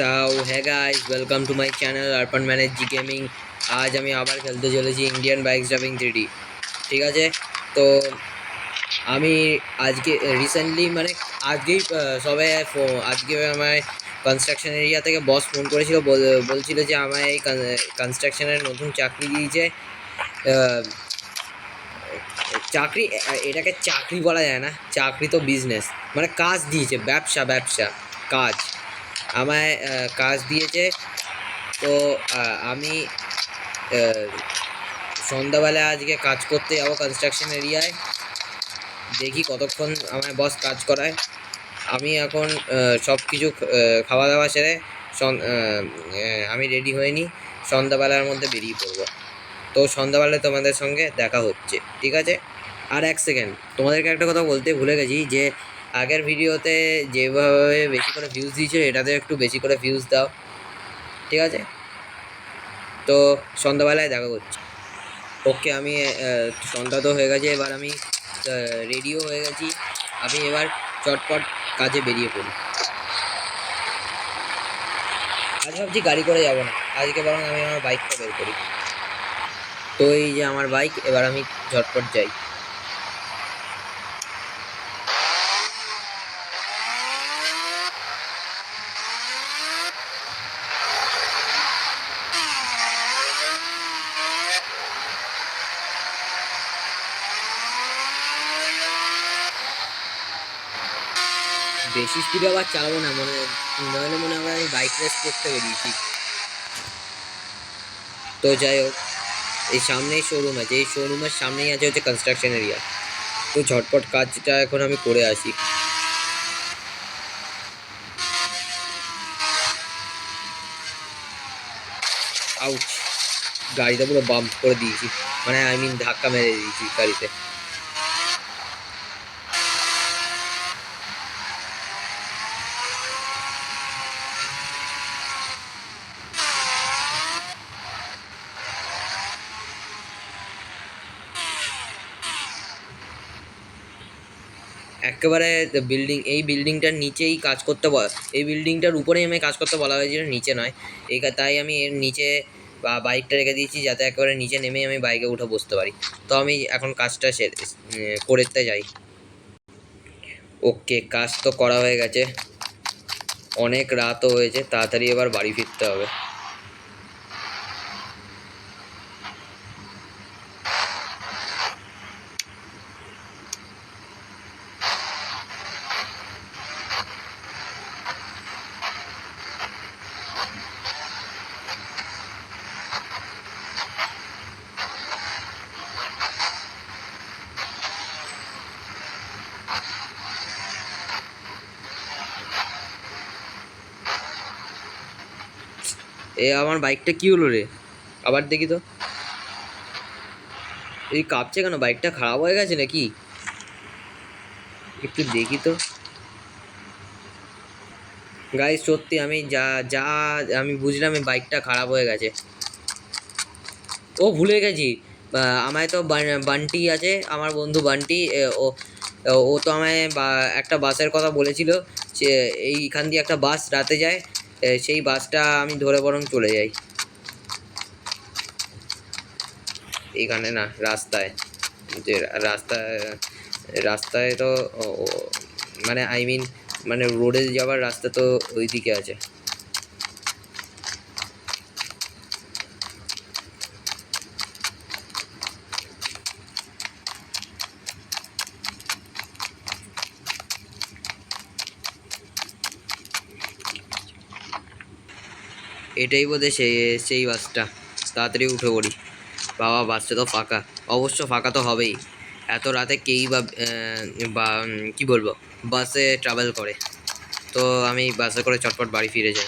So hey guys welcome to my channel Arpan manage জি gaming আজ আমি আবার খেলতে চলেছি ইন্ডিয়ান বাইক ড্রাইভিং থ্রিডি ঠিক আছে? তো আমি আজকে রিসেন্টলি মানে আজকেই সবে আজকে আমায় কনস্ট্রাকশন এরিয়া থেকে বস ফোন করেছিল, বল- বলছিল যে আমায় এই কনস্ট্রাকশনের নতুন চাকরি দিয়েছে। চাকরি, এটাকে চাকরি বলা যায় না, চাকরি তো বিজনেস মানে কাজ দিয়েছে, ব্যবসা ব্যবসা, কাজ। আমায় কাজ দিয়েছে। তো আমি সন্ধ্যাবেলা আজকে কাজ করতে যাব কনস্ট্রাকশন এরিয়ায়। দেখি কতক্ষণ আমায় বস কাজ করায়। আমি এখন সব কিছু খাওয়া দাওয়া সেরে আমি রেডি হয়ে নিই সন্ধ্যাবেলার মধ্যে বেরিয়ে পড়ব। তো সন্ধ্যাবেলায় তোমাদের সঙ্গে দেখা হচ্ছে, ঠিক আছে? আর এক সেকেন্ড তোমাদেরকে একটা কথা বলতে ভুলে গেছি যে আগের ভিডিওতে যেভাবে বেশি করে ভিউজ দিয়েছিল এটাতে একটু বেশি করে ভিউজ দাও। ঠিক আছে? তো সন্ধ্যাবেলায় দেখা করছি ওকে, আমি সন্ধ্যা তো হয়ে গেছে, এবার আমি রেডিও হয়ে গেছি। আমি এবার চটপট কাজে বেরিয়ে পড়ি। আজ ভাবছি গাড়ি করে যাব না। আজকে বরং আমি আমার বাইকটা বের করি। তো এই যে আমার বাইক এবার আমি ঝটপট যাই। বেশি স্পিডে আবার চালাবো না, মনে নইলে মনে হয় আমি বাইক রেস করতে বেরিয়েছি। তো যাই হোক, এই সামনেই শোরুম আছে, এই শোরুমের সামনেই আছে হচ্ছে কনস্ট্রাকশন এরিয়া তো ঝটপট কাজটা এখন আমি করে আসি। আউচ গাড়িটা পুরো বাম্প করে দিয়েছি। মানে আই মিন ধাক্কা মেরে দিয়েছি গাড়িতে। একেবারে বিল্ডিং এই বিল্ডিংটার নিচেই কাজ করতে বলা, এই বিল্ডিংটার উপরেই আমি কাজ করতে বলা হয়েছিল, নিচে নয়। এই তাই আমি এর নিচে বা বাইকটা রেখে দিয়েছি, যাতে একেবারে নিচে নেমেই আমি বাইকে উঠে বসতে পারি। তো আমি এখন কাজটা সে করতে যাই। ওকে, কাজ তো করা হয়ে গেছে। অনেক রাতও হয়েছে, তাড়াতাড়ি এবার বাড়ি ফিরতে হবে। এ, আমার বাইকটা কি হলো রে? আবার দেখি তো। এই কাঁপছে কেন? বাইকটা খারাপ হয়ে গেছে নাকি? একটু দেখি তো। গাই সত্যি আমি যা যা আমি বুঝলাম এই বাইকটা খারাপ হয়ে গেছে। ও ভুলে গেছি। আমায় তো বান্টি আছে, আমার বন্ধু বান্টি ও ও তো আমায় একটা বাসের কথা বলেছিল সে এইখান দিয়ে একটা বাস রাতে যায় সেই বাসটা আমি ধরে বরং চলে যাই। এখানে না, রাস্তায়। যে রাস্তায় রাস্তায় তো মানে আই মিন মানে রোডে যাওয়ার রাস্তা তো ওই দিকে আছে। এটাই বোধহয় সেই সেই বাসটা। তাড়াতাড়ি উঠে পড়ি। বাবা, বাসটা তো ফাঁকা। অবশ্য ফাঁকা তো হবেই। এত রাতে কেই বা কি বলব? বাসে ট্রাভেল করে। তো আমি বাসে করে চটপট বাড়ি ফিরে যাই।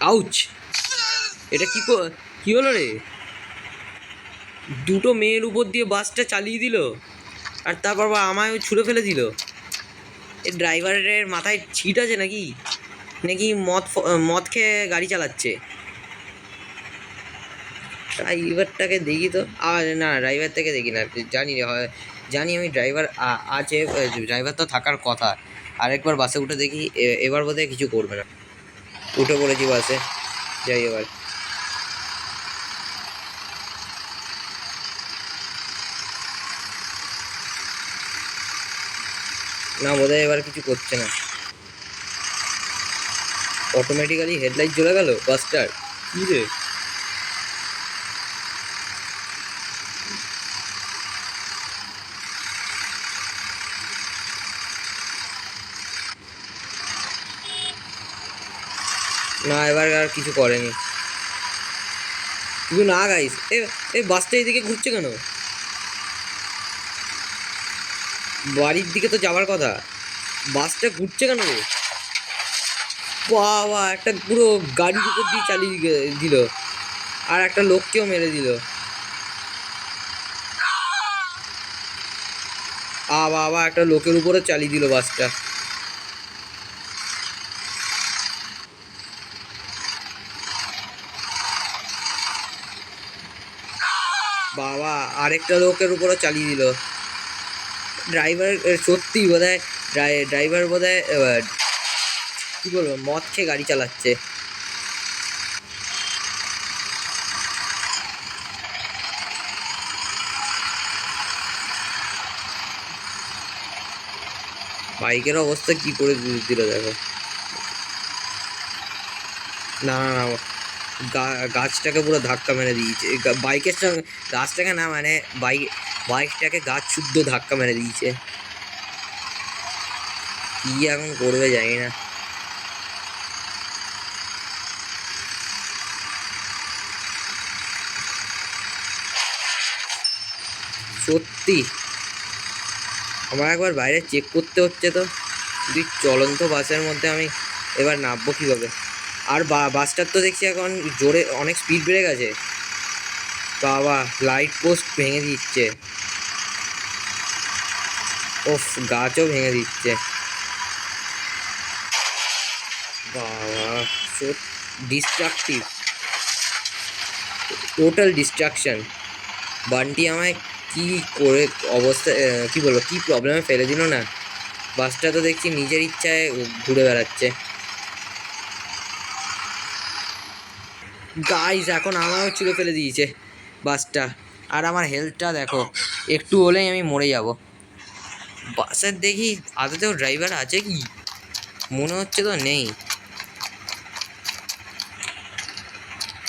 আউচ! এটা কো- কি হলো রে? দুটো মেয়ের উপর দিয়ে বাসটা চালিয়ে দিল, আর তারপর আবার আমায় ছুঁড়ে ফেলে দিল। এ ড্রাইভারের মাথায় ছিট আছে নাকি? নাকি মদ মদ খেয়ে গাড়ি চালাচ্ছে? ড্রাইভারটাকে দেখি তো। আর না ড্রাইভার থেকে দেখি না, জানি জানি আমি ড্রাইভার আছে ড্রাইভার তো থাকার কথা। আরেকবার বাসে উঠে দেখি এবার বোধহয় কিছু করবে না। উঠে পড়েছি বাসে, যাই এবার। না, বোধহয় এবার কিছু করছে না। অটোমেটিক্যালি হেডলাইট জ্বলে গেল বাসটার কি রে? না, এবার আর কিছু করেনি। কিন্তু না গাইস এ বাসটা এইদিকে ঘুরছে কেন? বাড়ির দিকে তো যাওয়ার কথা। বাসটা ঘুরছে কেন বাবা, একটা পুরো গাড়ির উপর দিয়ে চালিয়ে দিল। আর একটা লোককেও মেরে দিল। আ, বাবা, একটা লোকের উপরে চালিয়ে দিল বাসটা। বাবা, আরেকটা লোকের উপরে চালিয়ে দিল। ড্রাইভার সত্যি বোধ হয় ড্রাইভার বোধ হয় কী বলব, মদ খেয়ে গাড়ি চালাচ্ছে। বাইকের অবস্থা কি করে দিল দেখো। না না না গাছটাকে পুরো ধাক্কা মেরে দিয়েছে। বাইকের সঙ্গে, গাছটাকে না মানে বাইক বাইকটাকে গাছ শুদ্ধ ধাক্কা মেরে দিয়েছে। কি এখন করবে জানি না। সত্যি? আমার একবার বাইরে চেক করতে হচ্ছে তো। যদি চলন্ত বাসের মধ্যে আমি এবার নামবো কীভাবে? আর বাসটার তো দেখছি এখন জোরে অনেক স্পিড বেড়ে গেছে। বাবা লাইট পোস্ট ভেঙে দিচ্ছে। ও গাছও ভেঙে দিচ্ছে। বাবা ডিস্ট্রাকটিভ টোটাল ডিস্ট্রাকশন বানটি আমায় কি করে অবস্থা কি বলব, কি প্রবলেমে ফেলে দিল না? বাসটা তো দেখছি নিজের ইচ্ছায় ঘুরে বেড়াচ্ছে। গাইজ এখন আমারও চুলে ফেলে দিয়েছে। বাসটা। আর আমার হেলথটা দেখো, একটু হলেই আমি মরে যাব। বাসের দেখি, আদতেও ড্রাইভার আছে কি? মনে হচ্ছে তো নেই।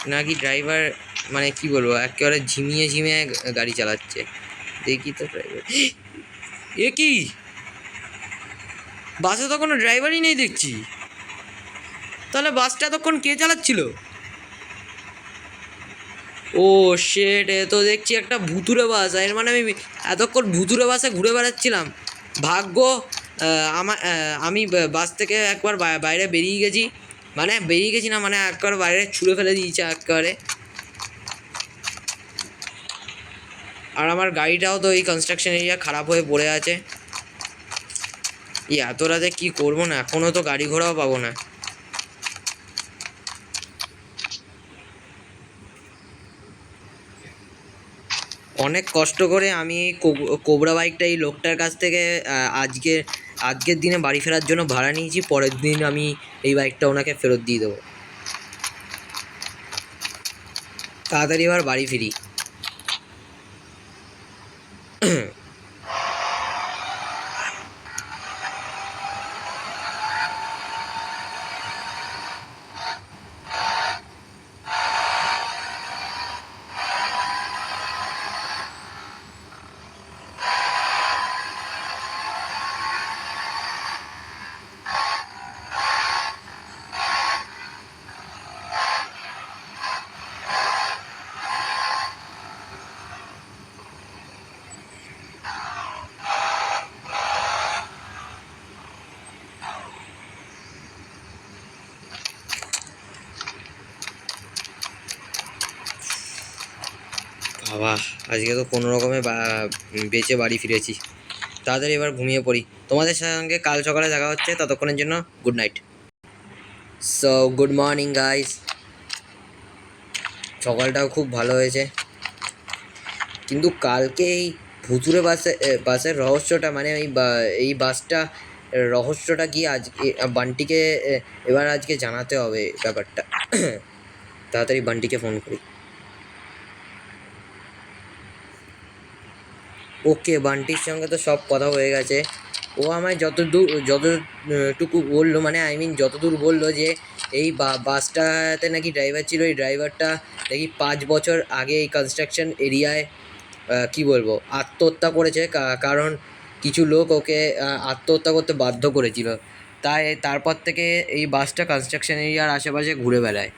নাকি ড্রাইভার মানে কি বলব, একেবারে ঝিমিয়ে ঝিমিয়ে গাড়ি চালাচ্ছে। দেখি তো ড্রাইভার এ কি? বাসে তো কোনো ড্রাইভারই নেই দেখছি। তাহলে বাসটা এতক্ষণ কে চালাচ্ছিল? ও শেট এ তো দেখছি একটা ভুতুরে বাসের মানে আমি এতক্ষণ ভুতুরে বাসে ঘুরে বেড়াচ্ছিলাম। ভাগ্য আমার আমি বাস থেকে একবার বাইরে বেরিয়ে গেছি। মানে বেরিয়ে গেছি না মানে একবার বাইরে ছুঁড়ে ফেলে দিয়েছে একবারে। আর আমার গাড়িটাও তো এই কনস্ট্রাকশন এরিয়া খারাপ হয়ে পড়ে আছে। এত রাতে কী করব না এখনও তো গাড়ি ঘোড়াও পাবো না। অনেক কষ্ট করে আমি কোব- কোবরা বাইকটা এই লোকটার কাছ থেকে আজকে, আজকের দিনে বাড়ি ফেরার জন্য ভাড়া নিয়েছি, পরের দিন আমি এই বাইকটা ওনাকে ফেরত দিয়ে দেবো। তাড়াতাড়ি এবার বাড়ি ফিরি। বাবা, আজকে তো কোনো রকমে বেঁচে বাড়ি ফিরেছি। তাড়াতাড়ি এবার ঘুমিয়ে পড়ি। তোমাদের সঙ্গে কাল সকালে দেখা হচ্ছে, ততক্ষণের জন্য good night so good morning guys সকালটাও খুব ভালো হয়েছে। কিন্তু কালকে এই ভুতুরে বাসে বাসের রহস্যটা মানে এই এই বাসটা রহস্যটা কি আজকে বান্টিকে এবার আজকে জানাতে হবে ব্যাপারটা। তাড়াতাড়ি বান্টিকে ফোন করি। ওকে, বান্টির সঙ্গে তো সব কথা হয়ে গেছে। ও আমায় যত যতদূর যতটুকু বলল মানে আই মিন যতদূর বলল যে, এই বাসটাতে নাকি ড্রাইভার ছিল, এই ড্রাইভারটা নাকি পাঁচ বছর আগে এই কনস্ট্রাকশন এরিয়ায় কি বলব, আত্মহত্যা করেছে। কারণ কিছু লোক ওকে আত্মহত্যা করতে বাধ্য করেছিল। তাই তারপর থেকে এই বাসটা কনস্ট্রাকশন এরিয়ার আশেপাশে ঘুরে বেড়ায়।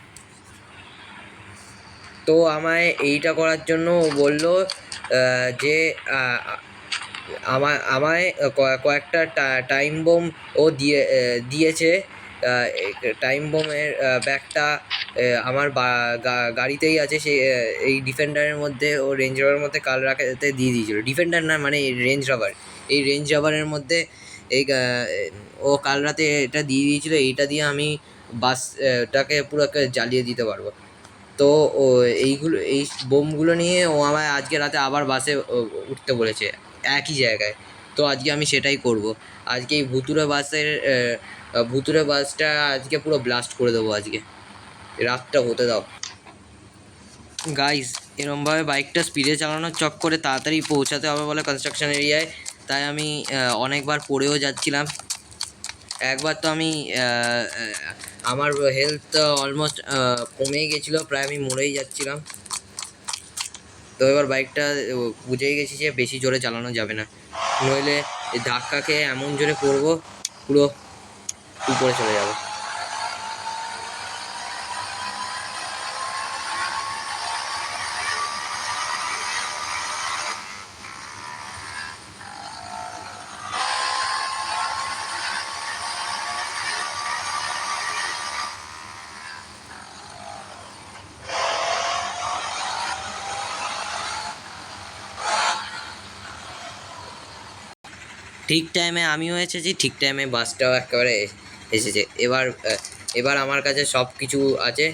তো আমায় এইটা করার জন্য বলল যে আমায় আমায় কয়েকটা টাইম বোম ও দিয়ে দিয়েছে। টাইম বোমের ব্যাগটা আমার গাড়িতেই আছে। সে এই ডিফেন্ডারের মধ্যে ও রেঞ্জ রভারের মধ্যে কাল রাখাতে দিয়ে দিয়েছিল। ডিফেন্ডার না মানে রেঞ্জ রভার এই রেঞ্জ রভারের মধ্যে এই ও কাল রাতে এটা দিয়ে দিয়েছিল। এইটা দিয়ে আমি বাসটাকে পুরো জ্বালিয়ে দিতে পারব। তো ও এইগুলো, এই বোমগুলো নিয়ে ও আমায় আজকে রাতে আবার বাসে উঠতে বলেছে, একই জায়গায়। তো আজকে আমি সেটাই করব। আজকে এই ভুতুরে বাসের ভুতুরে বাসটা আজকে পুরো ব্লাস্ট করে দেবো আজকে। রাতটা হতে দাও। গাইস এরমভাবে বাইকটা স্পিডে চালানোর চক্করে তাড়াতাড়ি পৌঁছাতে হবে বলে কনস্ট্রাকশন এরিয়ায় তাই আমি অনেকবার পড়েও যাচ্ছিলাম। একবার তো আমি আমার হেলথ অলমোস্ট কমেই গেছিল, প্রায় আমি মরেই যাচ্ছিলাম। তো এবার বাইকটা বুঝেই গেছি যে বেশি জোরে চালানো যাবে না। নইলে ধাক্কাকে এমন জোরে পড়ব, পুরো উপরে চলে যাব। ঠিক টাইমে আমিও এসেছি, ঠিক টাইমে বাসটাও একেবারে এসেছে। এবার এবার আমার কাছে সব কিছু আছে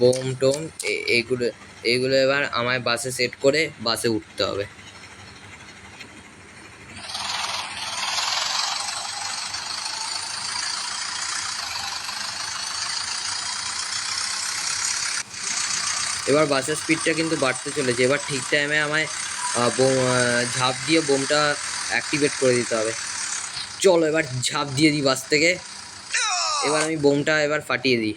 বোম টোম এইগুলো এইগুলো এবার আমায় বাসে সেট করে বাসে উঠতে হবে। এবার বাসের স্পিডটা কিন্তু বাড়তে চলেছে। এবার ঠিক টাইমে আমায় বোম ঝাঁপ দিয়ে বোমটা অ্যাক্টিভেট করে দিতে হবে। চলো, এবার ঝাঁপ দিয়ে দিই বাস থেকে। এবার আমি বোমটা এবার ফাটিয়ে দিই।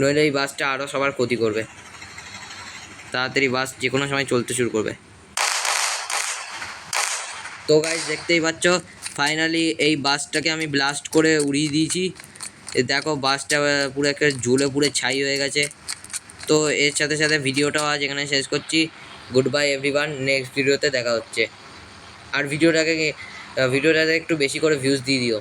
নইলে এই বাসটা আরও সবার ক্ষতি করবে। তাড়াতাড়ি বাস যে কোনো সময় চলতে শুরু করবে। তো গাইজ দেখতেই পাচ্ছ ফাইনালি এই বাসটাকে আমি ব্লাস্ট করে উড়িয়ে দিয়েছি। দেখো, বাসটা পুরো একটা জ্বলে পুরো ছাই হয়ে গেছে। তো এর সাথে সাথে ভিডিওটাও আজ এখানে শেষ করছি। গুড বাই এভরিওয়ান নেক্সট ভিডিওতে দেখা হচ্ছে। আর ভিডিওটাকে ভিডিওটাতে একটু বেশি করে ভিউজ দিয়ে দিও।